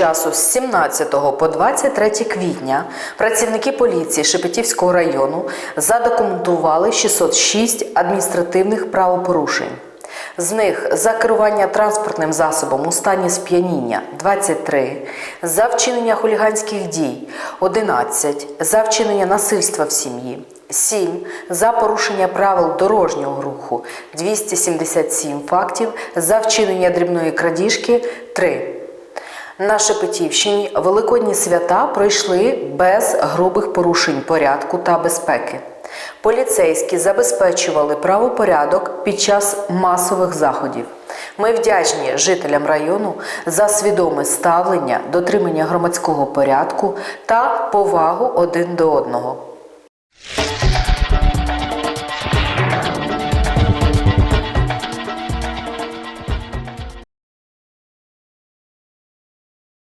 часу з 17 по 23 квітня працівники поліції Шепетівського району задокументували 606 адміністративних правопорушень. З них за керування транспортним засобом у стані сп'яніння 23, за вчинення хуліганських дій 11, за вчинення насильства в сім'ї 7, за порушення правил дорожнього руху 277 фактів, за вчинення дрібної крадіжки 3. На Шепетівщині великодні свята пройшли без грубих порушень порядку та безпеки. Поліцейські забезпечували правопорядок під час масових заходів. Ми вдячні жителям району за свідоме ставлення, дотримання громадського порядку та повагу один до одного.